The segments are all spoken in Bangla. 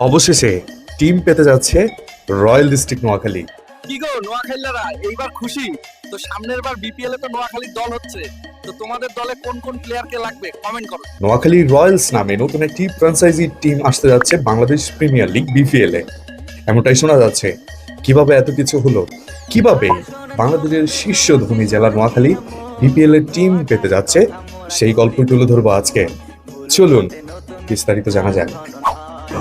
অবশেষে টিম পেতে যাচ্ছে রয়্যাল ডিস্ট্রিক্ট নোয়াখালী। কি গো নোয়াখালীরা এইবার খুশি? তো সামনের বার বিপিএল এ তো নোয়াখালীর দল হচ্ছে। তো তোমাদের দলে কোন কোন প্লেয়ারকে লাগবে? কমেন্ট করো। নোয়াখালী রয়্যালস নামে নতুন একটি ফ্র্যাঞ্চাইজি টিম আসতে যাচ্ছে বাংলাদেশ প্রিমিয়ার লিগ বিপিএল এ। এমনটাই শোনা যাচ্ছে। কীভাবে এত কিছু হলো? কীভাবে বাংলাদেশের শীর্ষ ধনী জেলা নোয়াখালী বিপিএল এর টিম পেতে যাচ্ছে? সেই গল্পই তুলে ধরবো আজকে। চলুন বিস্তারিত জানা যাক।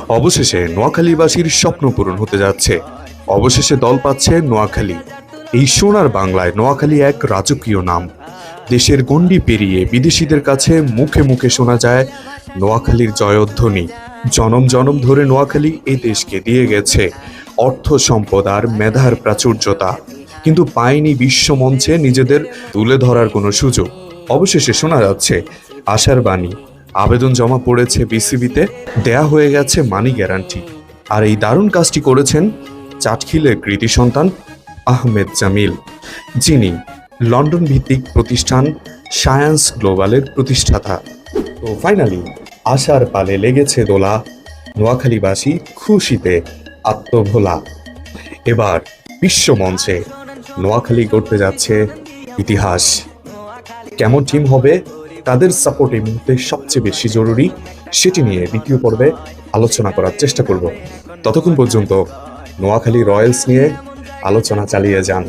অবশেষে নোয়াখালীবাসীর স্বপ্ন পূরণ হতে যাচ্ছে। অবশেষে দল পাচ্ছে নোয়াখালী। এই সোনার বাংলায় নোয়াখালী এক রাজকীয় নাম। দেশের গণ্ডি পেরিয়ে বিদেশিদের কাছে মুখে মুখে শোনা যায় নোয়াখালীর জয়ধ্বনি। জনম জনম ধরে নোয়াখালী এই দেশকে দিয়ে গেছে। অর্থ সম্পদ আর মেধার প্রাচুর্যতা। কিন্তু পায়নি বিশ্বমঞ্চে নিজেদের তুলে ধরার কোনো সুযোগ। অবশেষে শোনা যাচ্ছে আশার বাণী। আবেদন জমা পড়েছে বিসিবিতে, দেয়া হয়ে গেছে মানি গ্যারান্টি। আর এই দারুণ কাজটি করেছেন চাটখিলের কৃতি সন্তান আহমেদ জামিল, যিনি লন্ডন ভিত্তিক প্রতিষ্ঠান সায়েন্স গ্লোবালের প্রতিষ্ঠাতা। তো ফাইনালি, আশার পালে লেগেছে দোলা, নোয়াখালীবাসী খুশিতে আত্মভোলা। এবার বিশ্বমঞ্চে নোয়াখালী করতে যাচ্ছে ইতিহাস। কেমন টিম হবে? তাদের সাপোর্ট এই মুহূর্তে সবচেয়ে বেশি জরুরি। সেটি নিয়ে দ্বিতীয় পর্বে আলোচনা করার চেষ্টা করব। ততক্ষণ পর্যন্ত নোয়াখালী রয়্যালস নিয়ে আলোচনা চালিয়ে যান।